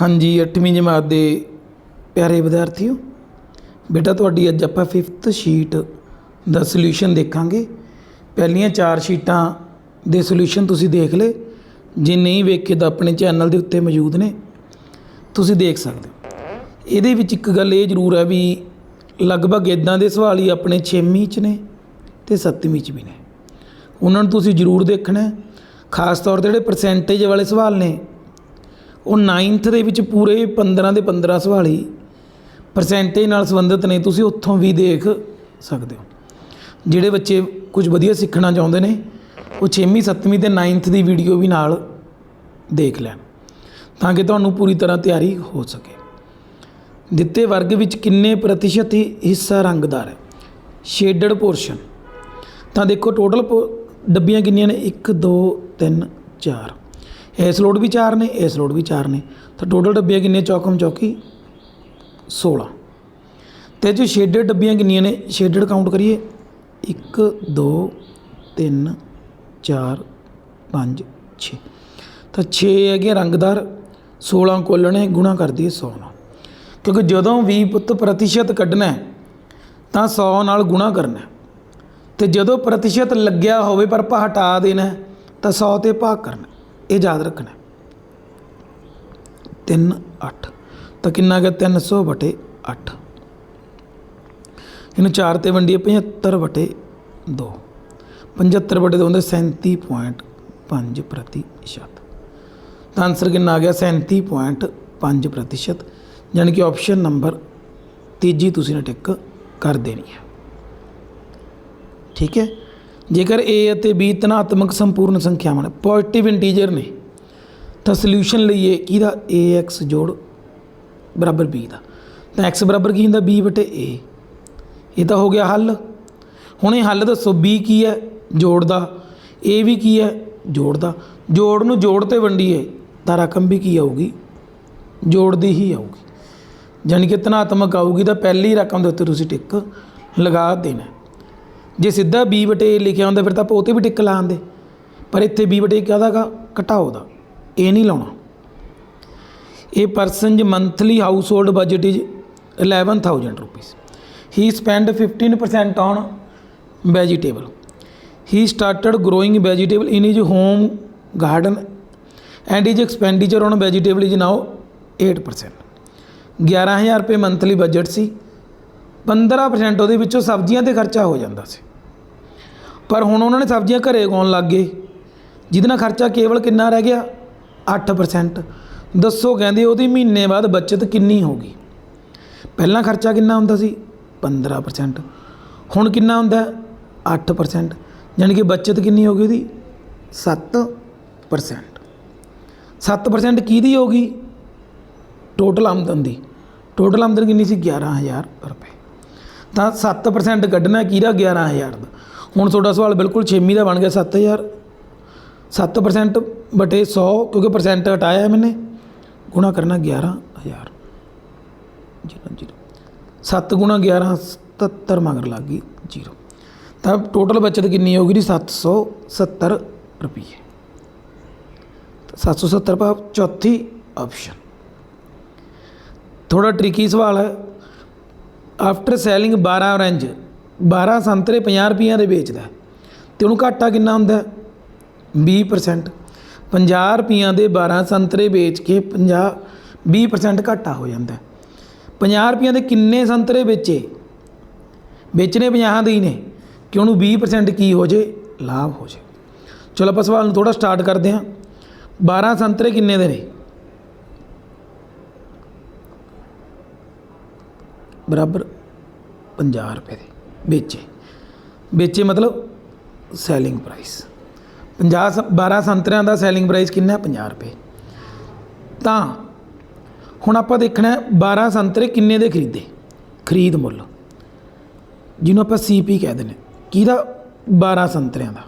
ਹਾਂਜੀ 8ਵੀਂ ਜਮਾਤ ਦੇ ਪਿਆਰੇ ਵਿਦਿਆਰਥੀਓ, ਬੇਟਾ ਤੁਹਾਡੀ ਅੱਜ ਆਪਾਂ 5th ਸ਼ੀਟ ਦਾ ਸੋਲੂਸ਼ਨ ਦੇਖਾਂਗੇ। ਪਹਿਲੀਆਂ ਚਾਰ ਸ਼ੀਟਾਂ ਦੇ ਸੋਲੂਸ਼ਨ ਤੁਸੀਂ ਦੇਖ ਲਏ। ਜੇ ਨਹੀਂ ਵੇਖੇ ਤਾਂ ਆਪਣੇ ਚੈਨਲ ਦੇ ਉੱਤੇ ਮੌਜੂਦ ਨੇ। ਤੁਸੀਂ ਦੇਖ ਸਕਦੇ ਹੋ। ਇਹਦੇ ਵਿੱਚ ਇੱਕ ਗੱਲ ਇਹ ਜ਼ਰੂਰ ਹੈ ਵੀ ਲਗਭਗ ਇਦਾਂ ਦੇ ਸਵਾਲ ਹੀ ਆਪਣੇ 6ਵੀਂ ਚ ਨੇ ਤੇ 7ਵੀਂ ਚ ਵੀ ਨੇ। ਉਹਨਾਂ ਨੂੰ ਤੁਸੀਂ ਜ਼ਰੂਰ ਦੇਖਣਾ ਖਾਸ ਤੌਰ ਤੇ ਜਿਹੜੇ ਪਰਸੈਂਟੇਜ ਵਾਲੇ ਸਵਾਲ ਨੇ ਉਹ 9th ਦੇ ਵਿੱਚ ਪੂਰੇ 15 ਦੇ 15 ਸਵਾਲ ਹੀ ਪਰਸੈਂਟੇਜ ਨਾਲ ਸੰਬੰਧਿਤ ਨੇ, ਤੁਸੀਂ ਉੱਥੋਂ ਵੀ ਦੇਖ ਸਕਦੇ ਹੋ। ਜਿਹੜੇ ਬੱਚੇ ਕੁਝ ਵਧੀਆ ਸਿੱਖਣਾ ਚਾਹੁੰਦੇ ਨੇ, ਉਹ 6ਵੀਂ 7ਵੀਂ ਤੇ 9th ਦੀ ਵੀਡੀਓ ਵੀ ਨਾਲ ਦੇਖ ਲੈਣ, ਤਾਂ ਕਿ ਤੁਹਾਨੂੰ ਪੂਰੀ ਤਰ੍ਹਾਂ ਤਿਆਰੀ ਹੋ ਸਕੇ। ਦਿੱਤੇ ਵਰਗ ਵਿੱਚ ਕਿੰਨੇ ਪ੍ਰਤੀਸ਼ਤ ਹੀ ਹਿੱਸਾ ਰੰਗਦਾਰ ਹੈ? ਸ਼ੇਡਡ ਪੋਰਸ਼ਨ ਤਾਂ ਦੇਖੋ ਟੋਟਲ ਡੱਬੀਆਂ ਕਿੰਨੀਆਂ ਨੇ? 1 2 3 4 ਇਸ ਲੋਡ ਵੀ ਚਾਰ ਨੇ, ਇਸ ਲੋਡ ਵੀ ਚਾਰ ਨੇ। ਤਾਂ ਟੋਟਲ ਡੱਬੀਆਂ ਕਿੰਨੇ ਚੌਕਮ ਚੌਕੀ 16 ਤੇ ਜੋ ਸ਼ੇਡਡ ਡੱਬੀਆਂ ਕਿੰਨੀਆਂ ਨੇ? ਸ਼ੇਡਡ ਕਾਊਂਟ ਕਰੀਏ। 1 2 3 4 5 6 ਤਾਂ 6 ਹੈਗੇ ਰੰਗਦਾਰ 16 ਕੋਲਣੇ ਗੁਣਾ ਕਰ ਦਈਏ 100 ਨਾਲ। ਕਿਉਂਕਿ ਜਦੋਂ ਵੀ ਪੁੱਤ ਪ੍ਰਤੀਸ਼ਤ ਕੱਢਣਾ ਤਾਂ 100 ਨਾਲ ਗੁਣਾ ਕਰਨਾ ਹੈ। ਤੇ ਜਦੋਂ ਪ੍ਰਤੀਸ਼ਤ ਲੱਗਿਆ ਹੋਵੇ ਪਰ ਆਪਾਂ ਹਟਾ ਦੇਣਾ ਤਾਂ 100 ਤੇ ਭਾਗ ਕਰਨਾ ਇਹ ਯਾਦ ਰੱਖਣਾ 3 8 ਤਾਂ ਕਿੰਨਾ ਗਿਆ? 300 ਬਟੇ 8 ਇਹਨੂੰ 4 ਤੇ ਵੰਡੀਏ 75 ਬਟੇ 2 75 ਬਟੇ 2 ਹੁੰਦਾ 37.5 ਪ੍ਰਤੀਸ਼ਤ। ਤਾਂ ਆਨਸਰ ਕਿੰਨਾ ਆ ਗਿਆ? 37.5 ਪ੍ਰਤੀਸ਼ਤ। ਯਾਨੀ ਕਿ ਆਪਸ਼ਨ ਨੰਬਰ ਤੀਜੀ ਤੁਸੀਂ ਨੇ ਟਿਕ ਕਰ ਦੇਣੀ ਹੈ। ਠੀਕ ਹੈ? ਜੇਕਰ a ਅਤੇ b ਧਨਾਤਮਕ ਸੰਪੂਰਨ ਸੰਖਿਆਵਾਂ ਨੇ ਪੋਜ਼ਿਟਿਵ ਇੰਟੀਜਰ ਨੇ, ਤਾਂ ਸੋਲੂਸ਼ਨ ਲਈਏ ਕਿਹਦਾ? Ax ਜੋੜ ਬਰਾਬਰ b ਦਾ। ਤਾਂ x ਬਰਾਬਰ ਕੀ ਹੁੰਦਾ? B ਬਟੇ a ਇਹ ਤਾਂ ਹੋ ਗਿਆ ਹੱਲ। ਹੁਣ ਇਹ ਹੱਲ ਦੱਸੋ, b ਕੀ ਹੈ? ਜੋੜ ਦਾ। A ਵੀ ਕੀ ਹੈ? ਜੋੜ ਦਾ। ਜੋੜ ਨੂੰ ਜੋੜ ਤੇ ਵੰਡੀਏ, ਤਾਂ ਰਕਮ ਵੀ ਕੀ ਆਊਗੀ? ਜੋੜ ਦੀ ਹੀ ਆਊਗੀ। ਜਾਣੀ ਕਿ ਧਨਾਤਮਕ ਆਊਗੀ ਤਾਂ ਪਹਿਲੀ ਰਕਮ ਦੇ ਉੱਤੇ ਤੁਸੀਂ ਟਿਕ ਲਗਾ ਦੇਣਾ। ਜੇ ਸਿੱਧਾ b ਬਟੇ ਲਿਖਿਆ ਹੁੰਦਾ, ਫਿਰ ਤਾਂ ਆਪਾਂ ਉਹ 'ਤੇ ਵੀ ਟਿਕ ਲਾਉਂਦੇ ਪਰ ਇੱਥੇ b ਬਟੇ ਕਾਹਦਾ ਗਾ ਘਟਾਓ ਦਾ ਇਹ ਨਹੀਂ ਲਾਉਣਾ। ਇਹ person's monthly household budget is 11000 rupees he spend 15% on vegetable he started growing vegetable in his home garden and his expenditure on vegetable is now 8% 11000 ਰੁਪਏ ਮੰਥਲੀ ਬਜਟ ਸੀ। 15% ਉਹਦੇ ਵਿੱਚੋਂ ਸਬਜ਼ੀਆਂ ਤੇ ਖਰਚਾ ਹੋ ਜਾਂਦਾ ਸੀ। ਪਰ ਹੁਣ ਉਹਨਾਂ ਨੇ ਸਬਜ਼ੀਆਂ ਘਰੇ ਉਗਾਉਣ ਲੱਗ ਗਏ। ਜਿਹਦੇ ਨਾਲ ਖਰਚਾ ਕੇਵਲ ਕਿੰਨਾ ਰਹਿ ਗਿਆ? 8% ਦੱਸੋ ਕਹਿੰਦੇ ਉਹਦੀ ਮਹੀਨੇ ਬਾਅਦ ਬਚਤ ਕਿੰਨੀ ਹੋ ਗਈ ਪਹਿਲਾਂ ਖਰਚਾ ਕਿੰਨਾ ਹੁੰਦਾ ਸੀ? 15% ਹੁਣ ਕਿੰਨਾ ਹੁੰਦਾ? ਹੈ? 8% ਯਾਨੀ ਕਿ ਬਚਤ ਕਿੰਨੀ ਹੋ ਗਈ ਉਹਦੀ? 7% 7% ਕਿਹਦੀ ਹੋ ਗਈ? ਟੋਟਲ ਆਮਦਨ ਦੀ। ਟੋਟਲ ਆਮਦਨ ਕਿੰਨੀ ਸੀ? 11000 ਰੁਪਏ। ਤਾਂ 7% ਕੱਢਣਾ ਕਿਹਦਾ 11000 ਦਾ? ਹੁਣ ਤੁਹਾਡਾ ਸਵਾਲ ਬਿਲਕੁਲ 6ਵੀਂ ਦਾ ਬਣ ਗਿਆ 7000 7% ਬਟੇ 100 ਕਿਉਂਕਿ ਪਰਸੈਂਟ ਹਟਾਇਆ ਮੈਨੇ। ਗੁਣਾ ਕਰਨਾ 11000 ਜੀਰੋ ਜੀਰੋ। 7 ਗੁਣਾ 11 77 ਮਗਰ ਲੱਗ ਗਈ, ਜੀਰੋ। ਤਾਂ ਟੋਟਲ ਬਚਤ ਕਿੰਨੀ ਹੋਊਗੀ ਜੀ? 770 ਰੁਪਏ 770 ਭਾਵ ਚੌਥੀ ਆਪਸ਼ਨ ਥੋੜਾ ਟ੍ਰਿਕੀ ਸਵਾਲ ਹੈ। ਆਫਟਰ ਸੈਲਿੰਗ 12 ਔਰੰਜ 12 ਸੰਤਰੇ 50 ਰੁਪਈਆਂ ਦੇ ਵੇਚਦਾ ਹੈ, ਤੇ ਉਹਨੂੰ ਘਾਟਾ ਕਿੰਨਾ ਹੁੰਦਾ ਹੈ? 20% 50 ਰੁਪਈਆਂ ਦੇ 12 ਸੰਤਰੇ ਵੇਚ ਕੇ 50 20% ਘਾਟਾ ਹੋ ਜਾਂਦਾ ਹੈ। 50 ਰੁਪਈਆਂ ਦੇ ਕਿੰਨੇ ਸੰਤਰੇ ਵੇਚੇ? ਵੇਚਣੇ 50 ਦੇ ਹੀ ਨੇ। ਕਿ ਉਹਨੂੰ 20% ਕੀ ਹੋ ਜੇ? ਲਾਭ ਹੋ ਜੇ। ਚਲੋ ਆਪਾਂ ਸਵਾਲ ਨੂੰ ਥੋੜਾ ਸਟਾਰਟ ਕਰਦੇ ਹਾਂ। 12 ਸੰਤਰੇ ਕਿੰਨੇ ਦੇ ਨੇ? ਬਰਾਬਰ 50 ਰੁਪਏ ਦੇ ਵੇਚੇ। ਵੇਚੇ ਮਤਲਬ ਸੈਲਿੰਗ ਪ੍ਰਾਈਸ 50 ਸ- 12 ਸੰਤਰਿਆਂ ਦਾ ਸੈਲਿੰਗ ਪ੍ਰਾਈਸ ਕਿੰਨਾ ਹੈ? 50 ਰੁਪਏ। ਤਾਂ ਹੁਣ ਆਪਾਂ ਦੇਖਣਾ ਹੈ 12 ਸੰਤਰੇ ਕਿੰਨੇ ਦੇ ਖਰੀਦੇ? ਖਰੀਦ ਮੁੱਲ। ਜਿਹਨੂੰ ਆਪਾਂ ਸੀਪੀ ਕਹਿ ਦਿੰਦੇ ਕਿਹਦਾ? 12 ਸੰਤਰਿਆਂ ਦਾ।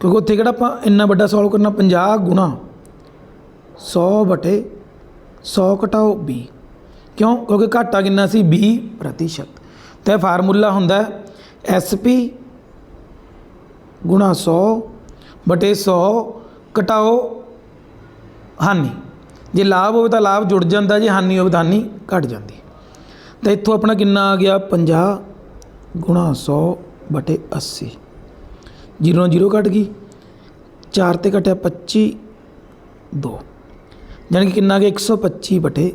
ਕਿਉਂਕਿ ਉੱਥੇ ਕਿਹੜਾ ਆਪਾਂ ਇੰਨਾ ਵੱਡਾ ਸੋਲਵ ਕਰਨਾ? 50 ਗੁਣਾ 100 ਬਟੇ 100 ਘਟਾਓ 20 ਕਿਉਂ? ਕਿਉਂਕਿ ਘਾਟਾ ਕਿੰਨਾ ਸੀ? 20 ਪ੍ਰਤੀਸ਼ਤ। ਤੇ ਫਾਰਮੂਲਾ ਹੁੰਦਾ ਐਸਪੀ ਗੁਣਾ 100 ਬਟੇ 100 ਘਟਾਓ ਹਾਨੀ। ਜੇ ਲਾਭ ਹੋਵੇ ਤਾਂ ਲਾਭ ਜੁੜ ਜਾਂਦਾ, ਜੇ ਹਾਨੀ ਹੋਵੇ ਤਾਂ ਹਾਨੀ ਘਟ ਜਾਂਦੀ। ਤਾਂ ਇੱਥੋਂ ਆਪਣਾ ਕਿੰਨਾ ਆ ਗਿਆ? 50 ਗੁਣਾ 100 ਬਟੇ 80 ਜ਼ੀਰੋ ਜ਼ੀਰੋ ਕੱਟ ਗਈ। 4 ਤੇ ਘਟਿਆ 25 2 ਯਾਨੀ ਕਿ ਕਿੰਨਾ ਆ ਗਿਆ? 125 ਬਟੇ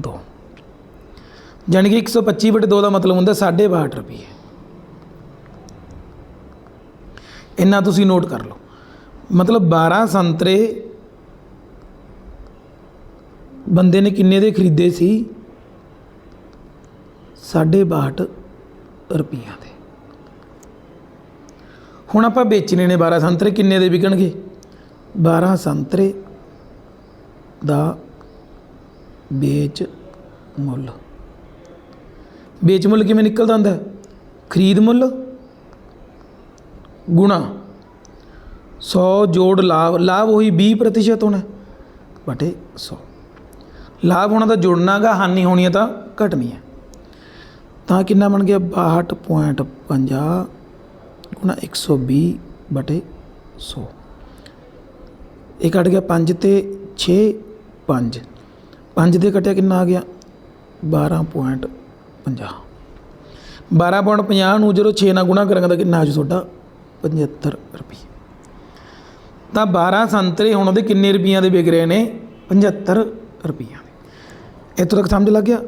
2 ਯਾਨੀ ਕਿ 125 ਬਟੇ 2 ਦਾ ਮਤਲਬ ਹੁੰਦਾ 62 ਰੁਪਏ ਇੰਨਾ ਤੁਸੀਂ ਨੋਟ ਕਰ ਲਓ। ਮਤਲਬ 12 ਸੰਤਰੇ ਬੰਦੇ ਨੇ ਕਿੰਨੇ ਦੇ ਖਰੀਦੇ ਸੀ? 62 ਰੁਪਈਆਂ ਦੇ। ਹੁਣ ਆਪਾਂ ਵੇਚਣੇ ਨੇ 12 ਸੰਤਰੇ ਕਿੰਨੇ ਦੇ ਵਿਕਣਗੇ? 12 ਸੰਤਰੇ ਦਾ ਵੇਚ ਮੁੱਲ। ਵੇਚ ਮੁੱਲ ਕਿਵੇਂ ਨਿਕਲਦਾ ਹੁੰਦਾ? ਖਰੀਦ ਮੁੱਲ, ਗੁਣਾ। 100 ਜੋੜ ਲਾਭ ਲਾਭ ਉਹੀ 20% ਹੋਣਾ। ਬਟੇ 100 ਲਾਭ ਹੋਣਾ ਤਾਂ ਜੁੜਨਾਗਾ ਹਾਨੀ ਹੋਣੀ ਹੈ ਤਾਂ ਘਟਣੀ ਹੈ ਤਾਂ ਕਿੰਨਾ ਬਣ ਗਿਆ? 62.50 ਗੁਣਾ 120 ਬਟੇ 100 ਇਹ ਕੱਟ ਗਿਆ 5 ਤੇ 6 5 5 ਦੇ ਕਟਿਆ ਕਿੰਨਾ ਆ ਗਿਆ? 12.50 12.50 ਨੂੰ ਜਦੋਂ 6 ਨਾਲ ਗੁਣਾ ਕਰਾਂਗਾ ਤਾਂ ਕਿੰਨਾ ਆ ਜੂ ਤੁਹਾਡਾ? 75 ਰੁਪਏ। ਤਾਂ 12 ਸੰਤਰੇ ਹੁਣ ਉਹਦੇ ਕਿੰਨੇ ਰੁਪਈਆਂ ਦੇ ਵਿਕ ਰਹੇ ਨੇ? 75 ਰੁਪਈਆਂ ਦੇ। ਇੱਥੋਂ ਤੱਕ ਸਮਝ ਲੱਗ ਗਿਆ?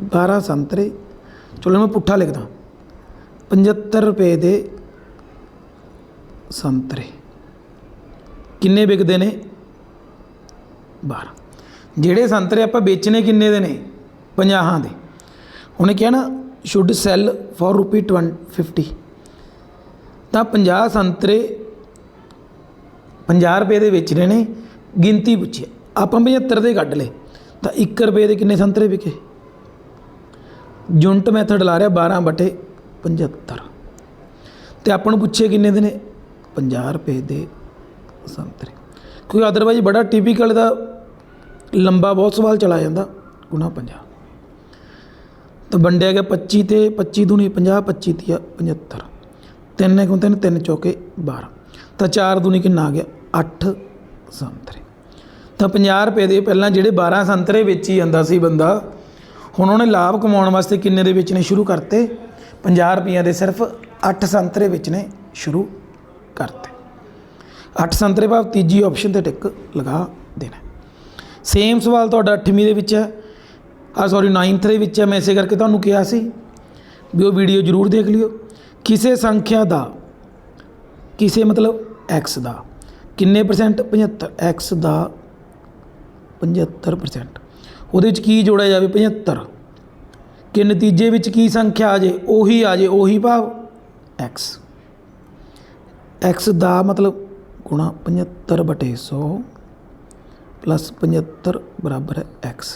12 ਸੰਤਰੇ। ਚਲੋ ਮੈਂ ਪੁੱਠਾ ਲਿਖਦਾ। 75 ਰੁਪਏ ਦੇ ਸੰਤਰੇ। ਕਿੰਨੇ ਵਿਕਦੇ ਨੇ? 12 ਜਿਹੜੇ ਸੰਤਰੇ ਆਪਾਂ ਵੇਚਣੇ ਕਿੰਨੇ ਦੇ ਨੇ? 50 ਦੇ। ਉਹਨੇ ਕਿਹਾ ਨਾ ਸ਼ੁੱਡ ਸੈਲ ਫॉर ਰੁਪੀ 50 ਤਾਂ 50 ਸੰਤਰੇ 50 ਰੁਪਏ ਦੇ ਵੇਚ ਰਹੇ ਨੇ, ਗਿਣਤੀ ਪੁੱਛੀ ਆਪਾਂ 75 ਦੇ ਕੱਢ ਲਏ। ਤਾਂ 1 ਰੁਪਏ ਦੇ ਕਿੰਨੇ ਸੰਤਰੇ ਵਿਕੇ? ਯੂਨਿਟ ਮੈਥਡ ਲਾ ਰਿਹਾ 12 ਬਟੇ 75 ਤੇ ਆਪਾਂ ਨੂੰ ਪੁੱਛੇ ਕਿੰਨੇ ਦੇ ਨੇ? 50 ਰੁਪਏ ਦੇ ਸੰਤਰੇ। ਕੋਈ ਅਦਰਵਾਈਜ਼ ਬੜਾ ਟਿਪੀਕਲ ਦਾ ਲੰਬਾ ਬਹੁਤ ਸਵਾਲ ਚਲਾ ਜਾਂਦਾ, ਗੁਣਾ 50 ਤਾਂ ਵੰਡਿਆ ਗਿਆ 25 ਤੇ 25 ਦੂਣੀ 50 25 ਤੀਆ 75 ਤਿੰਨ ਇੱਕ ਤਿੰਨ ਤਿੰਨ ਚੌਕੇ 12 ਤਾਂ 4 ਦੂਣੀ ਕਿੰਨਾ ਆ ਗਿਆ? 8 ਸੰਤਰੇ। ਤਾਂ 50 ਰੁਪਏ ਦੇ ਪਹਿਲਾਂ ਜਿਹੜੇ 12 ਸੰਤਰੇ ਵੇਚੀ ਜਾਂਦਾ ਸੀ ਬੰਦਾ, ਹੁਣ ਉਹਨੇ ਲਾਭ ਕਮਾਉਣ ਵਾਸਤੇ ਕਿੰਨੇ ਦੇ ਵੇਚਣੇ ਸ਼ੁਰੂ ਕਰਤੇ? 50 ਰੁਪਈਆਂ ਦੇ ਸਿਰਫ 8 ਸੰਤਰੇ ਵੇਚਣੇ ਸ਼ੁਰੂ ਕਰਤੇ। 8 ਸੰਤਰੇ ਭਾਵ ਤੀਜੀ ਆਪਸ਼ਨ ਤੇ ਟਿਕ ਲਗਾ ਦੇਣਾ। ਸੇਮ ਸਵਾਲ ਤੁਹਾਡਾ 8ਵੀਂ ਦੇ ਵਿੱਚ ਹੈ। ਆ ਸੌਰੀ 9th ਦੇ ਵਿੱਚ ਹੈ। ਮੈਂ ਇਸੇ ਕਰਕੇ ਤੁਹਾਨੂੰ ਕਿਹਾ ਸੀ ਵੀ ਉਹ ਵੀਡੀਓ ਜ਼ਰੂਰ ਦੇਖ ਲਿਓ। ਕਿਸੇ ਸੰਖਿਆ ਦਾ, ਕਿਸੇ ਮਤਲਬ x ਦਾ, ਕਿੰਨੇ ਪਰਸੈਂਟ 75 x ਦਾ 75% ਉਹਦੇ ਵਿੱਚ ਕੀ ਜੋੜਿਆ ਜਾਵੇ? 75 ਕਿ ਨਤੀਜੇ ਵਿੱਚ ਕੀ ਸੰਖਿਆ ਆ ਜੇ? ਉਹੀ ਆ ਜੇ, ਉਹੀ ਭਾਵ x x ਦਾ ਮਤਲਬ ਗੁਣਾ 75 ਬਟੇ 100 ਪਲੱਸ 75 ਬਰਾਬਰ ਹੈ x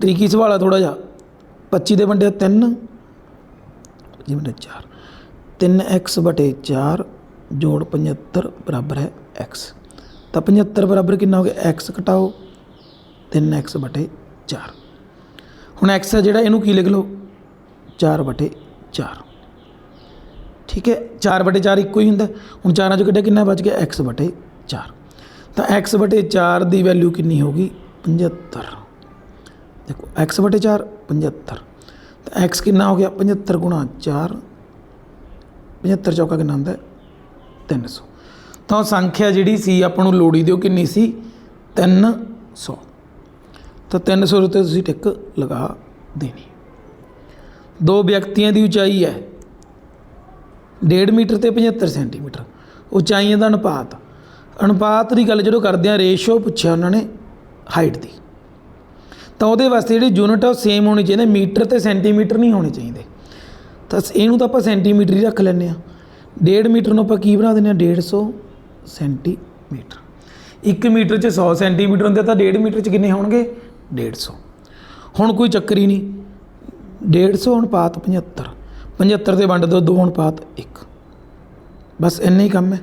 ਤਰੀਕੀ ਸਵਾਲ ਆ ਥੋੜਾ ਜਿਹਾ। 25 ਦੇ ਵੰਡੇ 3 25 ਵੰਡੇ 4 3x ਬਟੇ 4 ਜੋੜ 75 ਬਰਾਬਰ ਹੈ x ਤਾਂ 75 ਬਰਾਬਰ ਕਿੰਨਾ ਹੋ ਗਿਆ? X ਘਟਾਓ। 3x ਬਟੇ 4 ਹੁਣ x ਹੈ ਜਿਹੜਾ, ਇਹਨੂੰ ਕੀ ਲਿਖ ਲਓ? 4 ਬਟੇ 4 ਠੀਕ ਹੈ? 4 ਬਟੇ 4 ਇੱਕੋ ਹੀ ਹੁੰਦਾ। ਹੁਣ ਚਾਰਾਂ ਚੋਂ ਕੱਢਿਆ ਕਿੰਨਾ ਬਚ ਗਿਆ? X ਬਟੇ 4 ਤਾਂ x ਬਟੇ 4 ਦੀ ਵੈਲਿਊ ਕਿੰਨੀ ਹੋਗੀ 75 ਦੇਖੋ, x ਬਟੇ 4 75 ਤਾਂ x ਕਿੰਨਾ ਹੋ ਗਿਆ? 75 ਗੁਣਾ 4 75 ਚੌਕਾ ਕਿੰਨਾ ਹੁੰਦਾ? 300 ਤਾਂ ਉਹ ਸੰਖਿਆ ਜਿਹੜੀ ਸੀ, ਆਪਾਂ ਨੂੰ ਲੋੜੀ ਦਿਓ ਕਿੰਨੀ ਸੀ? 300 ਤਾਂ 300 ਦੇ ਉੱਤੇ ਤੁਸੀਂ ਟਿਕ ਲਗਾ ਦੇਣੀ। ਦੋ ਵਿਅਕਤੀਆਂ ਦੀ ਉਚਾਈ ਹੈ। 1.5 ਮੀਟਰ ਤੇ 75 ਸੈਂਟੀਮੀਟਰ। ਉਚਾਈਆਂ ਦਾ ਅਨੁਪਾਤ। ਅਨੁਪਾਤ ਦੀ ਗੱਲ ਜਦੋਂ ਕਰਦੇ ਆ ਰੇਸ਼ੋ ਪੁੱਛਿਆ ਉਹਨਾਂ ਨੇ ਹਾਈਟ ਦੀ। ਤਾਂ ਉਹਦੇ ਵਾਸਤੇ ਜਿਹੜੀ ਯੂਨਿਟ ਆ ਉਹ ਸੇਮ ਹੋਣੀ ਚਾਹੀਦੀ, ਮੀਟਰ ਤੇ ਸੈਂਟੀਮੀਟਰ ਨਹੀਂ ਹੋਣੇ ਚਾਹੀਦੇ। ਤਾਂ ਇਹਨੂੰ ਤਾਂ ਆਪਾਂ ਸੈਂਟੀਮੀਟਰ ਹੀ ਰੱਖ ਲੈਂਦੇ ਆ 1.5 ਮੀਟਰ ਨੂੰ ਆਪਾਂ ਕੀ ਬਣਾ ਦਿੰਦੇ ਆ 150 ਸੈਂਟੀਮੀਟਰ 1 ਮੀਟਰ 'ਚ 100 ਸੈਂਟੀਮੀਟਰ ਹੁੰਦੇ ਤਾਂ 1.5 ਮੀਟਰ 'ਚ ਕਿੰਨੇ ਹੋਣਗੇ? 150 ਹੁਣ ਕੋਈ ਚੱਕਰ ਹੀ ਨਹੀਂ। 150 ਅਨੁਪਾਤ 75 75 'ਤੇ ਵੰਡ ਦਿਓ 2 ਅਨੁਪਾਤ 1 ਬਸ ਇੰਨਾ ਹੀ ਕੰਮ ਹੈ।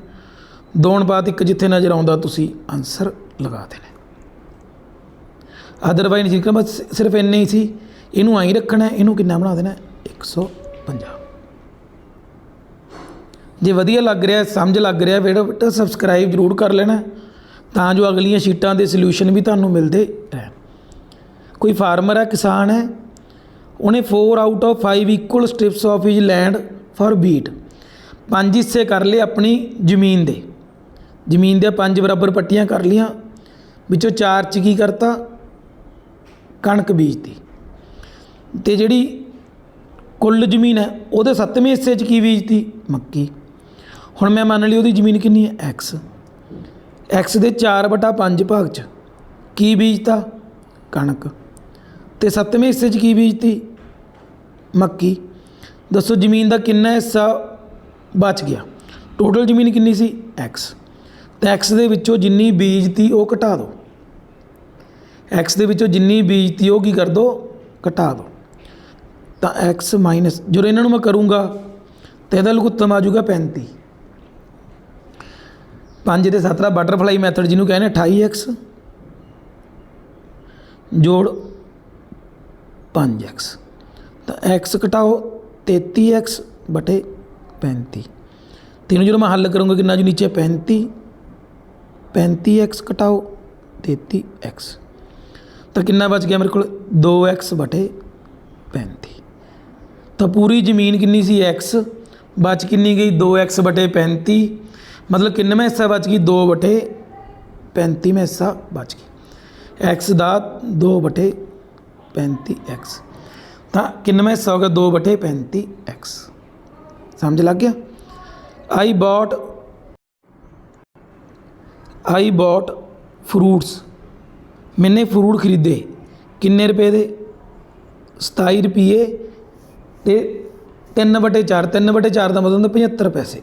2 ਅਨੁਪਾਤ 1 ਜਿੱਥੇ ਨਜ਼ਰ ਆਉਂਦਾ, ਤੁਸੀਂ ਆਨਸਰ ਲਗਾ ਦੇਣਾ। ਅਦਰਵਾਈਜ਼ ਨਹੀਂ ਠੀਕ ਬਸ ਸਿਰਫ ਇੰਨਾ ਹੀ ਸੀ। ਇਹਨੂੰ ਆਈ ਰੱਖਣਾ, ਇਹਨੂੰ ਕਿੰਨਾ ਬਣਾ ਦੇਣਾ? ਹੈ? 150 ਜੇ ਵਧੀਆ ਲੱਗ ਰਿਹਾ, ਸਮਝ ਲੱਗ ਰਿਹਾ ਵੀਡੀਓ ਬੇਟਾ ਸਬਸਕ੍ਰਾਈਬ ਜ਼ਰੂਰ ਕਰ ਲੈਣਾ। ਤਾਂ ਜੋ ਅਗਲੀਆਂ ਸ਼ੀਟਾਂ ਦੇ ਸੋਲੂਸ਼ਨ ਵੀ ਤੁਹਾਨੂੰ ਮਿਲਦੇ ਰਹਿਣ। ਕੋਈ ਫਾਰਮਰ ਹੈ ਕਿਸਾਨ ਹੈ, ਉਹਨੇ 4 out of 5 equal strips of his land for beet ਪੰਜ ਹਿੱਸੇ ਕਰ ਲਏ ਆਪਣੀ ਜ਼ਮੀਨ ਦੇ। ਜ਼ਮੀਨ ਦੇ ਪੰਜ ਬਰਾਬਰ ਪੱਟੀਆਂ ਕਰ ਲੀਆਂ ਵਿੱਚੋਂ ਚਾਰ ਚ ਕੀ ਕਰਤਾ? ਕਣਕ ਬੀਜਤੀ। ਤੇ ਜਿਹੜੀ ਕੁੱਲ ਜ਼ਮੀਨ ਹੈ, ਉਹਦੇ ਸੱਤਵੇਂ ਹਿੱਸੇ 'ਚ ਕੀ ਬੀਜਤੀ? ਮੱਕੀ। ਹੁਣ ਮੈਂ ਮੰਨ ਲਈ ਉਹਦੀ ਜ਼ਮੀਨ ਕਿੰਨੀ ਹੈ? X x ਦੇ 4 ਬਟਾ 5 ਭਾਗ 'ਚ ਕੀ ਬੀਜਤਾ? ਕਣਕ। ਤੇ ਸੱਤਵੇਂ ਹਿੱਸੇ 'ਚ ਕੀ ਬੀਜਤੀ? ਮੱਕੀ। ਦੱਸੋ ਜ਼ਮੀਨ ਦਾ ਕਿੰਨਾ ਹਿੱਸਾ ਬਚ ਗਿਆ? ਟੋਟਲ ਜ਼ਮੀਨ ਕਿੰਨੀ ਸੀ? X ਤੇ x ਦੇ ਵਿੱਚੋਂ ਜਿੰਨੀ ਬੀਜਤੀ ਉਹ ਘਟਾ ਦਿਓ ਐਕਸ ਦੇ ਵਿੱਚੋਂ ਜਿੰਨੀ ਬੀਜਤੀ ਉਹ ਕੀ ਕਰ ਦਿਓ ਘਟਾ ਦਿਓ ਤਾਂ ਐਕਸ ਮਾਈਨਸ ਜਦੋਂ ਇਹਨਾਂ ਨੂੰ ਮੈਂ ਕਰੂੰਗਾ, ਤਾਂ ਇਹਦਾ ਲਘੁੱਤਮ ਆ ਜਾਊਗਾ 35 5 ਦੇ 7 ਦਾ ਬਟਰਫਲਾਈ ਮੈਥਡ ਜਿਹਨੂੰ ਕਹਿੰਦੇ 28x ਜੋੜ 5x ਤਾਂ x ਘਟਾਓ 33x ਬਟੇ 35 ਤੈਨੂੰ ਜਦੋਂ ਮੈਂ ਹੱਲ ਕਰੂੰਗਾ ਕਿੰਨਾ ਜੋ ਨੀਚੇ? 35 35x ਘਟਾਓ 33x ਤਾਂ ਕਿੰਨਾ ਬਚ ਗਿਆ ਮੇਰੇ ਕੋਲ? 2x ਬਟੇ 35 ਤਾਂ ਪੂਰੀ ਜ਼ਮੀਨ ਕਿੰਨੀ ਸੀ x? ਬਚ ਕਿੰਨੀ ਗਈ? 2x ਬਟੇ 35 ਮਤਲਬ ਕਿੰਨਵਾਂ ਹਿੱਸਾ ਬਚ ਗਈ? 2 ਬਟੇ 35ਵਾਂ ਹਿੱਸਾ ਬਚ ਗਈ। X ਦਾ 2 ਬਟੇ 35x ਤਾਂ ਕਿੰਨਵਾਂ ਹਿੱਸਾ ਹੋ ਗਿਆ? 2 ਬਟੇ 35x ਸਮਝ ਲੱਗ ਗਿਆ? I bought I bought fruits ਮੈਨੇ ਫਰੂਟ ਖਰੀਦੇ ਕਿੰਨੇ ਰੁਪਏ ਦੇ 27 ਰੁਪਏ ਤੇ 3 ਬਟੇ 4 3 ਬਟੇ 4 ਦਾ ਮਤਲਬ ਹੁੰਦਾ 75 ਪੈਸੇ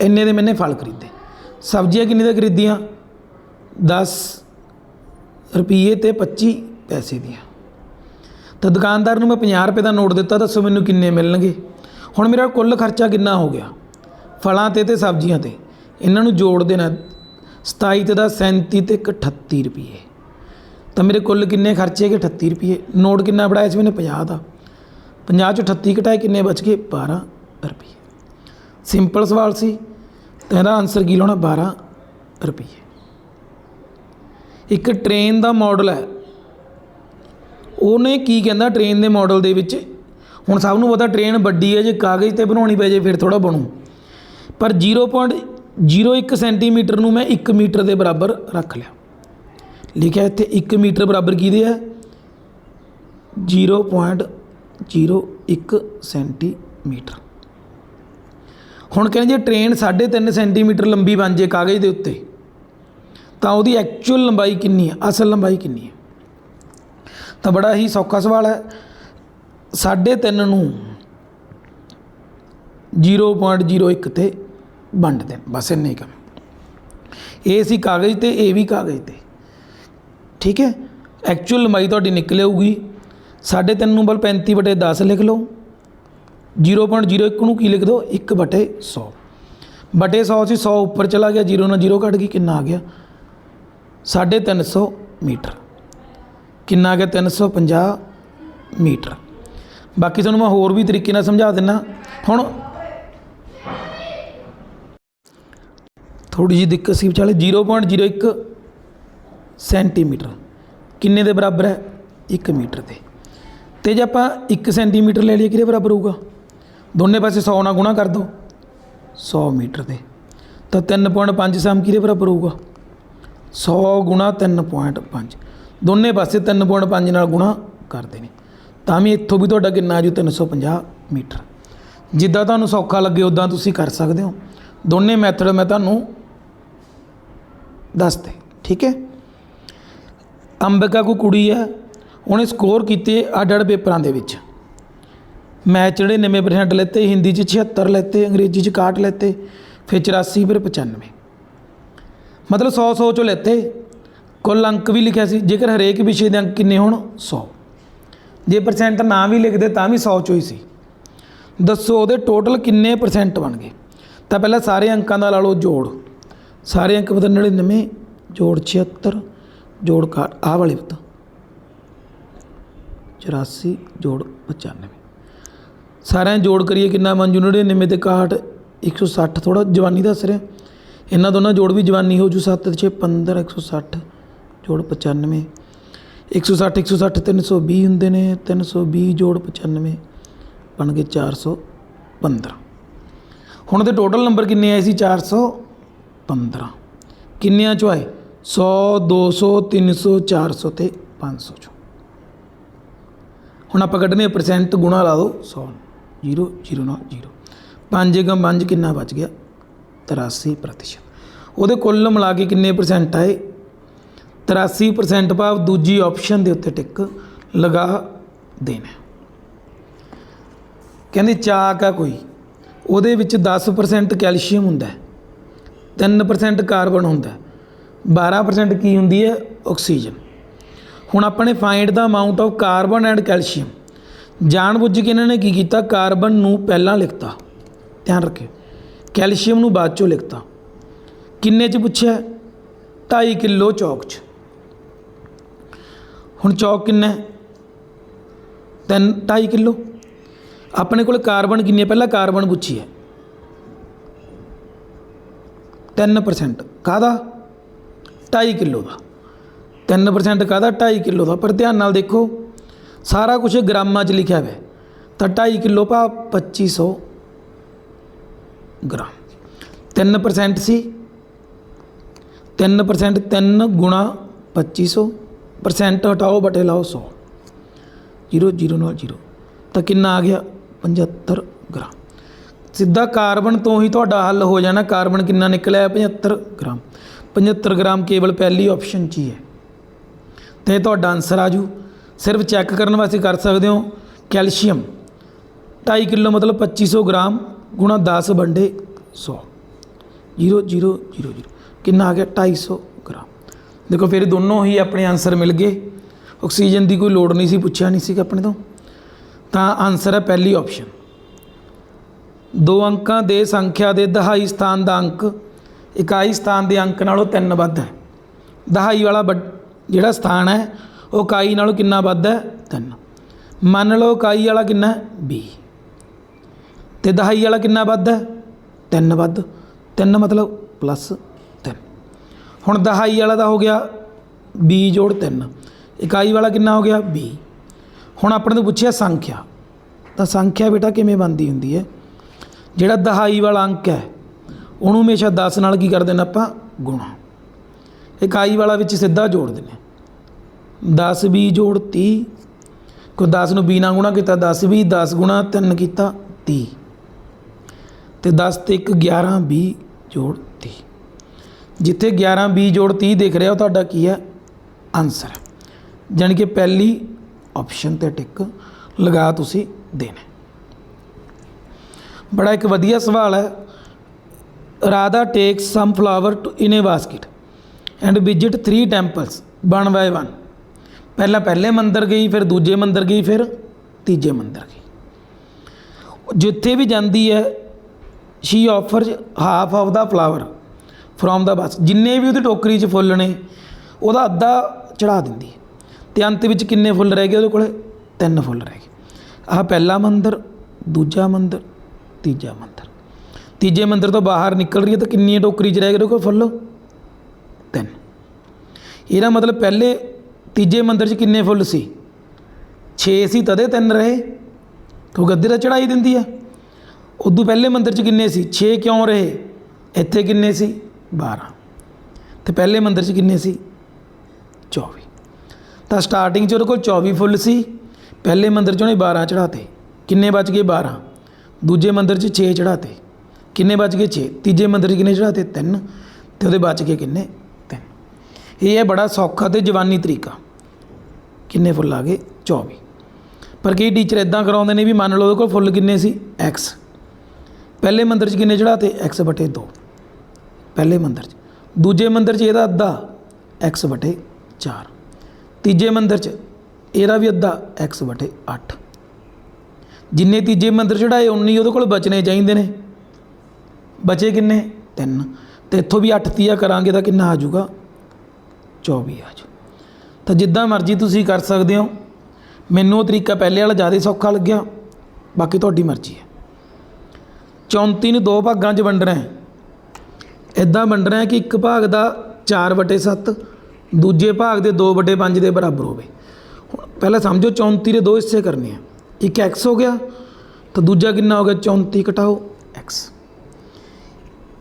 ਇੰਨੇ ਦੇ ਮੈਨੇ ਫਲ ਖਰੀਦੇ ਸਬਜ਼ੀਆਂ ਕਿੰਨੇ ਦੇ ਖਰੀਦੀਆਂ 10 ਰੁਪਏ ਤੇ 25 ਪੈਸੇ ਦੀਆਂ ਤਾਂ ਦੁਕਾਨਦਾਰ ਨੂੰ ਮੈਂ 50 ਰੁਪਏ ਦਾ ਨੋਟ ਦਿੱਤਾ ਦੱਸੋ ਮੈਨੂੰ ਕਿੰਨੇ ਮਿਲਣਗੇ ਹੁਣ ਮੇਰਾ ਕੁੱਲ ਖਰਚਾ ਕਿੰਨਾ ਹੋ ਗਿਆ ਫਲਾਂ ਤੇ ਤੇ ਸਬਜ਼ੀਆਂ ਤੇ ਇਹਨਾਂ ਨੂੰ ਜੋੜ ਦੇਣਾ 27 ਤੇ ਦਾ 37 ਤੇ ਇੱਕ 38 ਰੁਪਏ ਤਾਂ ਮੇਰੇ ਕੁੱਲ ਕਿੰਨੇ ਖਰਚੇ ਹੈਗੇ? 38 ਰੁਪਏ ਨੋਟ ਕਿੰਨਾ ਬਣਾਇਆ ਸੀ ਮੈਨੇ? 50 ਦਾ। 50 ਚੋਂ 38 ਘਟਾਏ, ਕਿੰਨੇ ਬਚ ਗਏ? 12 ਰੁਪਏ ਸਿੰਪਲ ਸਵਾਲ ਸੀ। ਤਾਂ ਇਹਦਾ ਆਨਸਰ ਕੀ ਲਾਉਣਾ? 12 ਰੁਪਏ ਇੱਕ ਟ੍ਰੇਨ ਦਾ ਮਾਡਲ ਹੈ। ਉਹਨੇ ਕੀ ਕਹਿੰਦਾ ਟ੍ਰੇਨ ਦੇ ਮਾਡਲ ਦੇ ਵਿੱਚ? ਹੁਣ ਸਭ ਨੂੰ ਪਤਾ ਟ੍ਰੇਨ ਵੱਡੀ ਹੈ, ਜੇ ਕਾਗਜ਼ ਤੇ ਬਣਾਉਣੀ ਪੈ ਜੇ ਫਿਰ ਥੋੜਾ ਬਣੂ। ਪਰ 0.01 ਸੈਂਟੀਮੀਟਰ ਨੂੰ ਮੈਂ 1 ਮੀਟਰ ਦੇ ਬਰਾਬਰ ਰੱਖ ਲਿਆ। ਲਿਖਿਆ ਇੱਥੇ 1 ਮੀਟਰ ਬਰਾਬਰ ਕਿਹਦੇ ਹੈ 0.01 ਸੈਂਟੀਮੀਟਰ। ਹੁਣ ਕਹਿੰਦੇ ਜੇ ਟ੍ਰੇਨ 3.5 ਸੈਂਟੀਮੀਟਰ ਲੰਬੀ ਬਣ ਜੇ ਕਾਗਜ਼ ਦੇ ਉੱਤੇ, ਤਾਂ ਉਹਦੀ ਐਕਚੁਅਲ ਲੰਬਾਈ ਕਿੰਨੀ ਹੈ ਅਸਲ ਲੰਬਾਈ ਕਿੰਨੀ ਹੈ ਤਾਂ ਬੜਾ ਹੀ ਸੌਖਾ ਸਵਾਲ ਹੈ। 3.5 ਨੂੰ 0.01 ਤੇ ਵੰਡ ਦੇ ਬਸ ਇੰਨੇ ਹੀ ਕੰਮ। ਇਹ ਸੀ ਕਾਗਜ਼ ਤੇ, ਇਹ ਵੀ ਕਾਗਜ਼ ਤੇ। ਠੀਕ ਹੈ? ਐਕਚੁਅਲ ਲੰਬਾਈ ਤੁਹਾਡੀ ਨਿਕਲ ਆਊਗੀ 3.5 ਨੂੰ ਬਲ 35 ਬਟੇ 10 ਲਿਖ ਲਓ। 0.01 ਨੂੰ ਕੀ ਲਿਖ ਦਿਓ 1 ਬਟੇ 100 ਬਟੇ 100 ਸੀ 100 ਉੱਪਰ ਚਲਾ ਗਿਆ 0 ਨਾਲ 0 ਕੱਟ ਗਈ, ਕਿੰਨਾ ਆ ਗਿਆ? 350 ਮੀਟਰ। ਕਿੰਨਾ ਆ ਗਿਆ? 350 ਮੀਟਰ। ਬਾਕੀ ਤੁਹਾਨੂੰ ਮੈਂ ਹੋਰ ਵੀ ਤਰੀਕੇ ਨਾਲ ਸਮਝਾ ਦਿੰਨਾ। ਹੁਣ ਥੋੜੀ ਜਿਹੀ ਦਿੱਕਤ ਸੀ, ਵਿਚਾਲੇ 0.01 ਸੈਂਟੀਮੀਟਰ। ਕਿੰਨੇ ਦੇ ਬਰਾਬਰ ਹੈ? 1 ਮੀਟਰ ਦੇ। ਤੇ ਜੇ ਆਪਾਂ 1 ਸੈਂਟੀਮੀਟਰ ਲੈ ਲਈਏ, ਕਿਹਦੇ ਬਰਾਬਰ ਹੋਊਗਾ? ਦੋਨੇ ਪਾਸੇ 100 ਨਾਲ ਗੁਣਾ ਕਰ ਦਿਓ 100 ਮੀਟਰ ਦੇ। ਤਾਂ 3.5 ਸਮ ਕਿਹਦੇ ਬਰਾਬਰ ਹੋਊਗਾ? 100 ਗੁਣਾ 3.5 ਦੋਨੇ ਪਾਸੇ 3.5 ਨਾਲ ਗੁਣਾ ਕਰਦੇ ਨੇ ਤਾਂ ਵੀ ਇੱਥੋਂ ਵੀ ਤੁਹਾਡਾ ਕਿੰਨਾ ਆ ਜੂ? 350 ਮੀਟਰ। ਜਿੱਦਾਂ ਤੁਹਾਨੂੰ ਸੌਖਾ ਲੱਗੇ ਉਦਾਂ ਤੁਸੀਂ ਕਰ ਸਕਦੇ ਹੋ। ਦੋਨੇ ਮੈਥਡ ਮੈਂ ਤੁਹਾਨੂੰ ਦੱਸਦੇ ਠੀਕ ਹੈ? ਅੰਬਿਕਾ ਕੋ ਕੁੜੀ ਹੈ, ਉਹਨੇ ਸਕੋਰ ਕੀਤੇ ਅੱਡ ਅੱਡ ਪੇਪਰਾਂ ਦੇ ਵਿੱਚ। ਮੈਥ ਜਿਹੜੇ 90% ਲੈਤੇ, ਹਿੰਦੀ 'ਚ 76 ਲੈਤੇ, ਅੰਗਰੇਜ਼ੀ 'ਚ 61 ਲੈਤੇ, ਫਿਰ 84 ਫਿਰ 95 ਮਤਲਬ 100 100 ਚੋਂ ਲੈਤੇ। ਕੁੱਲ ਅੰਕ ਵੀ ਲਿਖਿਆ ਸੀ, ਜੇਕਰ ਹਰੇਕ ਵਿਸ਼ੇ ਦੇ ਅੰਕ ਕਿੰਨੇ ਹੋਣ? 100 ਜੇ ਪਰਸੈਂਟ ਨਾ ਵੀ ਲਿਖਦੇ, ਤਾਂ ਵੀ 100 ਚੋਂ ਹੀ ਸੀ। ਦੱਸੋ ਉਹਦੇ ਟੋਟਲ ਕਿੰਨੇ ਪਰਸੈਂਟ ਬਣ ਗਏ? ਤਾਂ ਪਹਿਲਾਂ ਸਾਰੇ ਅੰਕਾਂ ਦਾ ਲਾ ਲਓ ਜੋੜ। ਸਾਰੇ ਅੰਕ ਪਤਾ 99 ਜੋੜ 76 ਜੋੜ ਕਾਟ ਆਹ ਵਾਲੇ ਪਤਾ 84 ਜੋੜ 95 ਸਾਰਿਆਂ ਜੋੜ ਕਰੀਏ ਕਿੰਨਾ ਬਣ ਜੂ 99 ਤੇ 61 160 ਥੋੜਾ ਜਵਾਨੀ ਦੱਸ ਰਿਹਾ। ਇਹਨਾਂ ਦੋਨਾਂ ਜੋੜ ਵੀ ਜਵਾਨੀ ਹੋ ਜੂ 7 6 15 160 ਜੋੜ 95 160 160 320 ਹੁੰਦੇ ਨੇ 320 ਜੋੜ 95 ਬਣ ਗਏ 415 ਹੁਣ ਦੇ ਟੋਟਲ ਨੰਬਰ ਕਿੰਨੇ ਆਏ ਸੀ 415 ਕਿੰਨਿਆਂ ਚੋਂ ਆਏ? 100 200 300 400 ਤੇ 500 ਚੋਂ। ਹੁਣ ਆਪਾਂ ਕੱਢਨੇ ਪਰਸੈਂਟ ਗੁਣਾ ਲਾ ਦਿਓ 100 0 0 ਨਾਲ 0 5 ਗਮ 5 ਕਿੰਨਾ ਬਚ ਗਿਆ? 83 ਪ੍ਰਤੀਸ਼ਤ। ਉਹਦੇ ਕੁੱਲ ਮਿਲਾ ਕੇ ਕਿੰਨੇ ਪਰਸੈਂਟ ਆਏ? 83% ਭਾਵ ਦੂਜੀ ਆਪਸ਼ਨ ਦੇ ਉੱਤੇ ਟਿਕ ਲਗਾ ਦੇਣਾ। ਕਹਿੰਦੇ ਚਾਕ ਆ ਕੋਈ। ਉਹਦੇ ਵਿੱਚ 10% ਕੈਲਸ਼ੀਅਮ ਹੁੰਦਾ ਹੈ। 3% ਕਾਰਬਨ ਹੁੰਦਾ। ਹੈ 12% ਕੀ ਹੁੰਦੀ ਹੈ? ਆਕਸੀਜਨ। ਹੁਣ ਆਪਾਂ ਨੇ find the amount of carbon and calcium ਜਾਣ ਬੁੱਝ ਕੇ ਇਹਨਾਂ ਨੇ ਕੀ ਕੀਤਾ? ਕਾਰਬਨ ਨੂੰ ਪਹਿਲਾਂ ਲਿਖਤਾ। ਧਿਆਨ ਰੱਖਿਓ। ਕੈਲਸ਼ੀਅਮ ਨੂੰ ਬਾਅਦ ਚੋਂ ਲਿਖਤਾ। ਕਿੰਨੇ ਚ ਪੁੱਛਿਆ? 2.5 ਕਿਲੋ ਚੌਕ ਚ। ਹੁਣ ਚੌਕ ਕਿੰਨਾ ਤਿੰਨ 2.5 ਕਿਲੋ। ਆਪਣੇ ਕੋਲ ਕਾਰਬਨ ਕਿੰਨੀ ਪਹਿਲਾਂ ਕਾਰਬਨ ਪੁੱਛੀ ਹੈ। 3% ਕਾਹਦਾ? 2.5 ਕਿਲੋ ਦਾ। 3% ਕਾਹਦਾ? 2.5 ਕਿਲੋ ਦਾ। ਪਰ ਧਿਆਨ ਨਾਲ ਦੇਖੋ, ਸਾਰਾ ਕੁਝ ਗ੍ਰਾਮਾਂ 'ਚ ਲਿਖਿਆ ਹੋਇਆ ਹੈ। ਤਾਂ 2.5 ਕਿਲੋ ਭਾ 2500 ਗ੍ਰਾਮ। 3% ਸੀ। 3% 3 ਗੁਣਾ 2500 ਪਰਸੈਂਟ ਹਟਾਓ, ਬਟੇ ਲਾਓ 100 0 0 ਨਾਲ 0 ਤਾਂ ਕਿੰਨਾ ਆ ਗਿਆ? 75 ਸਿੱਧਾ ਕਾਰਬਨ ਤੋਂ ਹੀ ਤੁਹਾਡਾ ਹੱਲ ਹੋ ਜਾਣਾ। ਕਾਰਬਨ ਕਿੰਨਾ ਨਿਕਲਿਆ 75 ਗ੍ਰਾਮ। 75 ਗ੍ਰਾਮ ਕੇਵਲ ਪਹਿਲੀ ਆਪਸ਼ਨ 'ਚ ਹੀ ਹੈ। ਤੇ ਤੁਹਾਡਾ ਆਨਸਰ ਆ ਜੂ ਸਿਰਫ ਚੈੱਕ ਕਰਨ ਵਾਸਤੇ ਕਰ ਸਕਦੇ ਹੋ। ਕੈਲਸ਼ੀਅਮ 2.5 ਕਿਲੋ ਮਤਲਬ 2500 ਗ੍ਰਾਮ ਗੁਣਾ 10 ਵੰਡੇ 100 0 0 0 0 ਕਿੰਨਾ ਆ ਗਿਆ? 250 ਗ੍ਰਾਮ। ਦੇਖੋ, ਫਿਰ ਦੋਨੋਂ ਹੀ ਆਪਣੇ ਆਨਸਰ ਮਿਲ ਗਏ। ਆਕਸੀਜਨ ਦੀ ਕੋਈ ਲੋੜ ਨਹੀਂ ਸੀ, ਪੁੱਛਿਆ ਨਹੀਂ ਸੀ ਆਪਣੇ ਤੋਂ। ਤਾਂ ਆਨਸਰ ਹੈ ਪਹਿਲੀ ਆਪਸ਼ਨ ਦੋ ਅੰਕਾਂ ਦੇ ਸੰਖਿਆ ਦੇ ਦਹਾਈ ਸਥਾਨ ਦਾ ਅੰਕ, ਇਕਾਈ ਸਥਾਨ ਦੇ ਅੰਕ ਨਾਲੋਂ ਤਿੰਨ ਵੱਧ ਹੈ। ਦਹਾਈ ਵਾਲਾ ਵੱਡ- ਜਿਹੜਾ ਸਥਾਨ ਹੈ, ਉਹ ਇਕਾਈ ਨਾਲੋਂ ਕਿੰਨਾ ਵੱਧ ਹੈ? ਤਿੰਨ। ਮੰਨ ਲਓ ਇਕਾਈ ਵਾਲਾ ਕਿੰਨਾ ਹੈ? 20 ਤੇ ਦਹਾਈ ਵਾਲਾ ਕਿੰਨਾ ਵੱਧ ਹੈ? ਤਿੰਨ ਵੱਧ। ਤਿੰਨ ਮਤਲਬ ਪਲੱਸ 3 ਹੁਣ ਦਹਾਈ ਵਾਲਾ ਦਾ ਹੋ ਗਿਆ 20 ਜੋੜ 3 ਇਕਾਈ ਵਾਲਾ ਕਿੰਨਾ ਹੋ ਗਿਆ? 20 ਹੁਣ ਆਪਣੇ ਤੋਂ ਪੁੱਛਿਆ ਸੰਖਿਆ। ਤਾਂ ਸੰਖਿਆ ਬੇਟਾ ਕਿਵੇਂ ਬਣਦੀ ਹੁੰਦੀ ਹੈ? ਜਿਹੜਾ ਦਹਾਈ ਵਾਲਾ ਅੰਕ ਹੈ, ਉਹਨੂੰ ਹਮੇਸ਼ਾ 10 ਨਾਲ ਕੀ ਕਰ ਦੇਣਾ ਆਪਾਂ? ਗੁਣਾ। ਇਕਾਈ ਵਾਲਾ ਵਿੱਚ ਸਿੱਧਾ ਜੋੜ ਦਿੰਦੇ 10 20 ਜੋੜ 30 ਕੋ 10 ਨੂੰ 20 ਨਾਲ ਗੁਣਾ ਕੀਤਾ 10 20 10 ਗੁਣਾ 3 ਕੀਤਾ 30 ਤੇ 10 ਤੇ 1 11 20 ਜੋੜ 30 ਜਿੱਥੇ 11 20 ਜੋੜ 30 ਦਿਖ ਰਿਹਾ, ਉਹ ਤੁਹਾਡਾ ਕੀ ਹੈ? ਆਨਸਰ ਹੈ। ਜਾਣੀ ਕਿ ਪਹਿਲੀ ਆਪਸ਼ਨ ਤੇ ਟਿਕ ਲਗਾ ਤੁਸੀਂ ਦੇਣਾ ਬੜਾ ਇੱਕ ਵਧੀਆ ਸਵਾਲ ਹੈ। Radha takes some flower to in a basket and visit 3 temples, one by one. ਪਹਿਲਾਂ ਪਹਿਲੇ ਮੰਦਰ ਗਈ, ਫਿਰ ਦੂਜੇ ਮੰਦਰ ਗਈ, ਫਿਰ ਤੀਜੇ ਮੰਦਰ ਗਈ। ਜਿੱਥੇ ਵੀ ਜਾਂਦੀ ਹੈ she offers half of the flower from the ਬਸ ਜਿੰਨੇ ਵੀ ਉਹਦੀ ਟੋਕਰੀ 'ਚ ਫੁੱਲ ਨੇ, ਉਹਦਾ ਅੱਧਾ ਚੜਾ ਦਿੰਦੀ ਹੈ। ਤੇ ਅੰਤ ਵਿੱਚ ਕਿੰਨੇ ਫੁੱਲ ਰਹਿ ਗਏ? ਉਹਦੇ ਕੋਲੇ ਤਿੰਨ ਫੁੱਲ ਰਹਿ ਗਏ। ਆਹ ਪਹਿਲਾ ਮੰਦਰ, ਦੂਜਾ ਮੰਦਰ ਤੀਜਾ ਮੰਦਿਰ। ਤੀਜੇ ਮੰਦਰ ਤੋਂ ਬਾਹਰ ਨਿਕਲ ਰਹੀ ਹੈ ਤਾਂ ਕਿੰਨੀ ਟੋਕਰੀ 'ਚ ਰਹਿ ਗਏ ਉਹਦੇ ਕੋਲ ਫੁੱਲ? ਤਿੰਨ। ਇਹਦਾ ਮਤਲਬ ਪਹਿਲੇ ਤੀਜੇ ਮੰਦਰ 'ਚ ਕਿੰਨੇ ਫੁੱਲ ਸੀ? 6 ਸੀ ਤਦੇ ਤਿੰਨ ਰਹੇ। ਕਿਉਂਕਿ ਅੱਧੇ ਤਾਂ ਚੜਾਈ ਦਿੰਦੀ ਆ ਉਦੋਂ ਪਹਿਲੇ ਮੰਦਰ 'ਚ ਕਿੰਨੇ ਸੀ? 6 ਕਿਉਂ ਰਹੇ? ਇੱਥੇ ਕਿੰਨੇ ਸੀ? 12 ਤੇ ਪਹਿਲੇ ਮੰਦਰ 'ਚ ਕਿੰਨੇ ਸੀ? 24 ਤਾਂ ਸਟਾਰਟਿੰਗ 'ਚ ਉਹਦੇ ਕੋਲ 24 ਫੁੱਲ ਸੀ। ਪਹਿਲੇ ਮੰਦਰ 'ਚ ਉਹਨੇ 12 ਚੜਾਤੇ ਕਿੰਨੇ ਬਚ ਗਏ? 12 ਦੂਜੇ ਮੰਦਰ 'ਚ 6 ਚੜਾਤੇ ਕਿੰਨੇ ਬਚ ਗਏ 6 ਤੀਜੇ ਮੰਦਰ 'ਚ ਕਿੰਨੇ ਚੜਾਤੇ 3 ਤੇ ਉਹਦੇ ਬਚ ਗਏ ਕਿੰਨੇ? 3 ਇਹ ਹੈ ਬੜਾ ਸੌਖਾ ਤੇ ਜਵਾਨੀ ਤਰੀਕਾ। ਕਿੰਨੇ ਫੁੱਲ ਆ ਗਏ? 24 ਪਰ ਕਈ ਟੀਚਰ ਇਦਾਂ ਕਰਾਉਂਦੇ ਨੇ ਵੀ ਮੰਨ ਲਓ ਉਹਦੇ ਕੋਲ ਫੁੱਲ ਕਿੰਨੇ ਸੀ? X ਪਹਿਲੇ ਮੰਦਰ 'ਚ ਕਿੰਨੇ ਚੜਾਤੇ x ਬਟੇ 2 ਪਹਿਲੇ ਮੰਦਰ 'ਚ। ਦੂਜੇ ਮੰਦਰ 'ਚ ਇਹਦਾ ਅੱਧਾ। X ਬਟੇ 4 ਤੀਜੇ ਮੰਦਰ 'ਚ ਇਹਦਾ ਵੀ ਅੱਧਾ। X ਬਟੇ 8 ਜਿੰਨੇ ਤੀਜੇ ਮੰਦਿਰ ਚੜਾਏ ਉਨੀ ਉਹਦੇ ਕੋਲ ਬਚਨੇ ਚਾਹੀਦੇ ਨੇ। ਬਚੇ ਕਿੰਨੇ? ਤਿੰਨ। ਤੇ ਇੱਥੋਂ ਵੀ 8 ਤੀਆ ਕਰਾਂਗੇ ਤਾਂ ਕਿੰਨਾ ਆ ਜਾਊਗਾ? 24 ਆ ਜਾਊ। ਤਾਂ ਜਿੱਦਾਂ ਮਰਜ਼ੀ ਤੁਸੀਂ ਕਰ ਸਕਦੇ ਹੋ। ਮੈਨੂੰ ਉਹ ਤਰੀਕਾ ਪਹਿਲੇ ਵਾਲਾ ਜ਼ਿਆਦਾ ਸੌਖਾ ਲੱਗਿਆ। ਬਾਕੀ ਤੁਹਾਡੀ ਮਰਜ਼ੀ ਹੈ। 34 ਨੂੰ ਦੋ ਭਾਗਾਂ 'ਚ ਵੰਡਣਾ ਹੈ। ਇਦਾਂ ਵੰਡਣਾ ਹੈ ਕਿ ਇੱਕ ਭਾਗ ਦਾ 4/7 ਦੂਜੇ ਭਾਗ ਦੇ 2/5 ਦੇ ਬਰਾਬਰ ਹੋਵੇ। ਹੁਣ ਪਹਿਲਾਂ ਸਮਝੋ 34 ਦੇ ਦੋ ਹਿੱਸੇ ਕਰਨੇ ਆ। ਇੱਕ x ਹੋ ਗਿਆ, ਤਾਂ ਦੂਜਾ ਕਿੰਨਾ ਹੋ ਗਿਆ? 34 ਘਟਾਓ x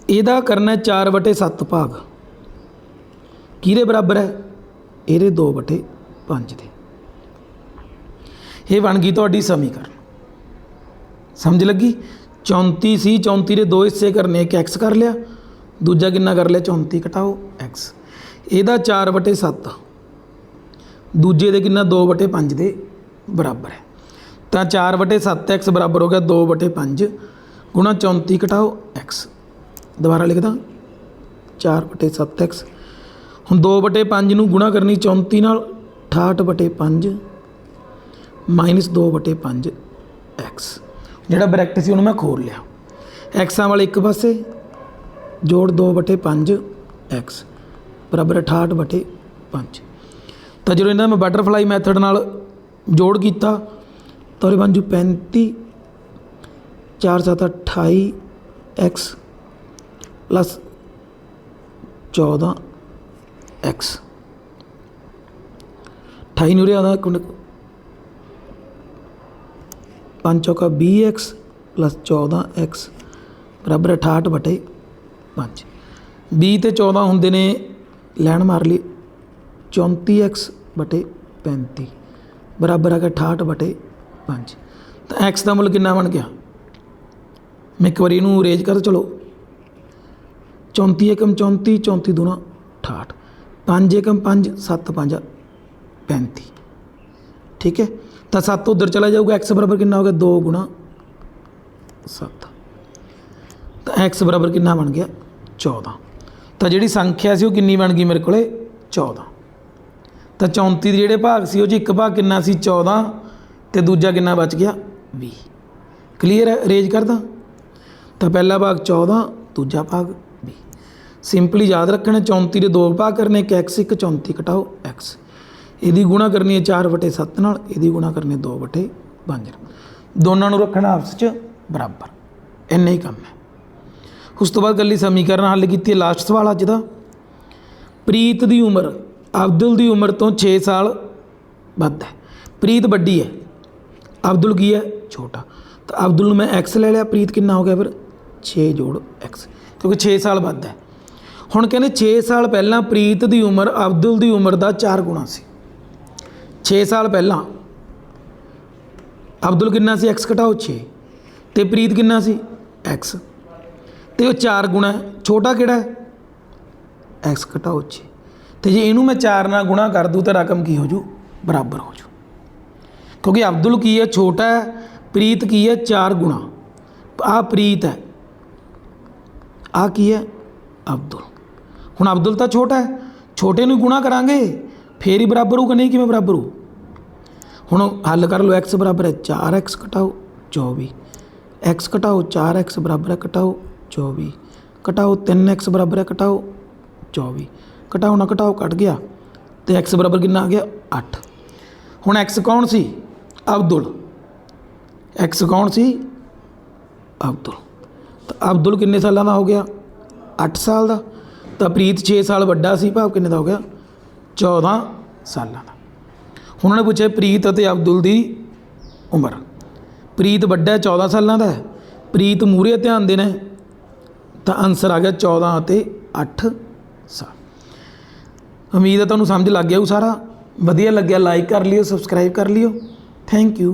ਇਹਦਾ ਕਰਨਾ 4/7 ਭਾਗ। ਕਿਹਦੇ ਬਰਾਬਰ ਹੈ? ਇਹਦੇ 2/5 ਦੇ। ਇਹ ਬਣ ਗਈ ਤੁਹਾਡੀ ਸਮੀਕਰਨ। ਸਮਝ ਲੱਗੀ? 34 ਸੀ 34 ਦੇ ਦੋ ਹਿੱਸੇ ਕਰਨੇ, ਇੱਕ x ਕਰ ਲਿਆ। ਦੂਜਾ ਕਿੰਨਾ ਕਰ ਲਿਆ? 34 ਘਟਾਓ x ਇਹਦਾ 4/7 ਦੂਜੇ ਦੇ ਕਿੰਨਾ? 2/5 ਦੇ ਬਰਾਬਰ ਹੈ। ਤਾਂ 4/7x ਬਰਾਬਰ ਹੋ ਗਿਆ 2/5 ਗੁਣਾ 34 ਘਟਾਓ x ਦੁਬਾਰਾ ਲਿਖਦਾ 4/7x ਹੁਣ 2/5 ਨੂੰ ਗੁਣਾ ਕਰਨੀ 34 ਨਾਲ 68/5 ਮਾਈਨਸ 2/5 x ਜਿਹੜਾ ਬ੍ਰੈਕਟ ਸੀ ਉਹਨੂੰ ਮੈਂ ਖੋਲ ਲਿਆ। ਐਕਸਾਂ ਵਾਲੇ ਇੱਕ ਪਾਸੇ, ਜੋੜ 2/5 x ਬਰਾਬਰ 68/5 ਤਾਂ ਜਦੋਂ ਇਹਨਾਂ ਮੈਂ ਬਟਰਫਲਾਈ ਮੈਥਡ ਨਾਲ ਜੋੜ ਕੀਤਾ ਤਾਂ ਇਹ ਜੂ 35 4 7 28 x ਪਲੱਸ 14 x 28 ਨੂੰ ਰਿਹਾ ਦਾ ਪੰਜ ਚੌਕਾ 20x ਪਲੱਸ 14x ਬਰਾਬਰ 68 ਬਟੇ 5 20 ਤੇ 14 ਹੁੰਦੇ ਨੇ ਲੈਣ ਮਾਰ ਲਈ 34x ਬਟੇ 35 ਬਰਾਬਰ ਆ ਗਿਆ 68 ਬਟੇ 5 ਤਾਂ x ਦਾ ਮੁੱਲ ਕਿੰਨਾ ਬਣ ਗਿਆ? ਮੈਂ ਇੱਕ ਵਾਰੀ ਇਹਨੂੰ ਰੇਜ ਕਰ, ਚਲੋ। 34 ਏਕਮ 34 34 ਦੂਣਾ 68 5 ਏਕਮ 5 7 5 35 ਠੀਕ ਹੈ? ਤਾਂ 7 ਉਧਰ ਚਲਾ ਜਾਊਗਾ, x ਬਰਾਬਰ ਕਿੰਨਾ ਹੋ ਗਿਆ? 2 ਗੁਣਾ 7 ਤਾਂ x ਬਰਾਬਰ ਕਿੰਨਾ ਬਣ ਗਿਆ? 14 ਤਾਂ ਜਿਹੜੀ ਸੰਖਿਆ ਸੀ ਉਹ ਕਿੰਨੀ ਬਣ ਗਈ ਮੇਰੇ ਕੋਲੇ? 14 ਤਾਂ 34 ਦੇ ਜਿਹੜੇ ਭਾਗ ਸੀ, ਉਹ 'ਚ ਇੱਕ ਭਾਗ ਕਿੰਨਾ ਸੀ? 14 ਤੇ ਦੂਜਾ ਕਿੰਨਾ ਬਚ ਗਿਆ? 20 ਕਲੀਅਰ ਹੈ? ਅਰੇਂਜ ਕਰਦਾ ਤਾਂ ਪਹਿਲਾ ਭਾਗ 14 ਦੂਜਾ ਭਾਗ 20 ਸਿੰਪਲੀ ਯਾਦ ਰੱਖਣਾ 34 ਦੇ ਦੋ ਭਾਗ ਕਰਨੇ ਇੱਕ x ਇੱਕ 34 ਘਟਾਓ x ਇਹਦੀ ਗੁਣਾ ਕਰਨੀ ਹੈ 4/7 ਨਾਲ ਇਹਦੀ ਗੁਣਾ ਕਰਨੀ ਹੈ 2/5 ਨਾਲ। ਦੋਨਾਂ ਨੂੰ ਰੱਖਣਾ ਆਪਸ ਚ ਬਰਾਬਰ। ਇੰਨਾ ਹੀ ਕੰਮ ਹੈ। ਉਸ ਤੋਂ ਬਾਅਦ ਗੱਲੀ ਸਮੀਕਰਨ ਹੱਲ ਕੀਤੀ ਹੈ ਲਾਸਟ ਸਵਾਲ ਅੱਜ ਦਾ। ਪ੍ਰੀਤ ਦੀ ਉਮਰ ਅਬਦੁਲ ਦੀ ਉਮਰ ਤੋਂ 6 ਸਾਲ ਵੱਧ ਹੈ। ਪ੍ਰੀਤ ਵੱਡੀ ਹੈ। ਅਬਦੁਲ ਕੀ ਹੈ? ਛੋਟਾ। ਤਾਂ ਅਬਦੁਲ ਨੂੰ ਮੈਂ x ਲੈ ਲਿਆ, ਪ੍ਰੀਤ ਕਿੰਨਾ ਹੋ ਗਿਆ ਫਿਰ? 6 ਜੋੜ x, ਕਿਉਂਕਿ 6 ਸਾਲ ਵੱਧ ਹੈ। ਹੁਣ ਕਹਿੰਦੇ 6 ਸਾਲ ਪਹਿਲਾਂ ਪ੍ਰੀਤ ਦੀ ਉਮਰ ਅਬਦੁਲ ਦੀ ਉਮਰ ਦਾ 4 ਗੁਣਾ ਸੀ। 6 ਸਾਲ ਪਹਿਲਾਂ ਅਬਦੁਲ ਕਿੰਨਾ ਸੀ? X ਘਟਾਓ 6 ਤੇ ਪ੍ਰੀਤ ਕਿੰਨਾ ਸੀ? X ਤੇ ਉਹ 4 ਗੁਣਾ ਛੋਟਾ ਕਿਹੜਾ ਹੈ? X ਘਟਾਓ 6 ਤੇ ਜੇ ਇਹਨੂੰ ਮੈਂ 4 ਨਾਲ ਗੁਣਾ ਕਰ ਦੂੰ ਤਾਂ ਰਕਮ ਕੀ ਹੋ ਜੂ? ਬਰਾਬਰ ਹੋ ਜੂ। ਕਿਉਂਕਿ ਅਬਦੁਲ ਕੀ ਹੈ? ਛੋਟਾ ਹੈ, ਪ੍ਰੀਤ ਕੀ ਹੈ? 4 ਗੁਣਾ। ਆ ਪ੍ਰੀਤ ਹੈ। ਆ ਕੀ ਹੈ? ਅਬਦੁਲ। ਹੁਣ ਅਬਦੁਲ ਤਾਂ ਛੋਟਾ ਹੈ। ਛੋਟੇ ਨੂੰ ਗੁਣਾ ਕਰਾਂਗੇ, ਫੇਰ ਹੀ ਬਰਾਬਰ ਹੋਊਗਾ, ਨਹੀਂ ਕਿਵੇਂ ਬਰਾਬਰ ਹੋ ਹੁਣ ਹੱਲ ਕਰ ਲਓ, x ਬਰਾਬਰ ਹੈ 4x ਘਟਾਓ 24 x ਘਟਾਓ 4x ਬਰਾਬਰ ਹੈ, ਘਟਾਓ 24 ਘਟਾਓ 3x ਬਰਾਬਰ ਹੈ, ਘਟਾਓ 24 ਘਟਾਓ ਨਾ ਘਟਾਓ ਕੱਟ ਗਿਆ। ਤੇ x ਬਰਾਬਰ ਕਿੰਨਾ ਆ ਗਿਆ? 8 ਹੁਣ x ਕੌਣ ਸੀ? ਅਬਦੁਲ। ਐਕਸ ਕੌਣ ਸੀ? ਅਬਦੁਲ। ਤਾਂ ਅਬਦੁਲ ਕਿੰਨੇ ਸਾਲਾਂ ਦਾ ਹੋ ਗਿਆ? 8 ਸਾਲ ਦਾ। ਤਾਂ ਪ੍ਰੀਤ 6 ਸਾਲ ਵੱਡਾ ਸੀ, ਭਾਵ ਕਿੰਨੇ ਦਾ ਹੋ ਗਿਆ? 14 ਸਾਲਾਂ ਦਾ। ਹੁਣ ਉਹਨੇ ਪੁੱਛਿਆ ਪ੍ਰੀਤ ਅਤੇ ਅਬਦੁਲ ਦੀ ਉਮਰ। ਪ੍ਰੀਤ ਵੱਡਾ ਹੈ 14 ਸਾਲਾਂ ਦਾ ਹੈ। ਪ੍ਰੀਤ ਮੂਰੇ ਧਿਆਨ ਦੇਣਾ ਤਾਂ ਆਨਸਰ ਆ ਗਿਆ 14 ਅਤੇ 8 ਸਾਲ। ਉਮੀਦ ਹੈ ਤੁਹਾਨੂੰ ਸਮਝ ਲੱਗ ਗਿਆ ਉਹ ਸਾਰਾ। ਵਧੀਆ ਲੱਗਿਆ ਲਾਈਕ ਕਰ ਲਿਓ ਸਬਸਕ੍ਰਾਈਬ ਕਰ ਲਿਓ। Thank you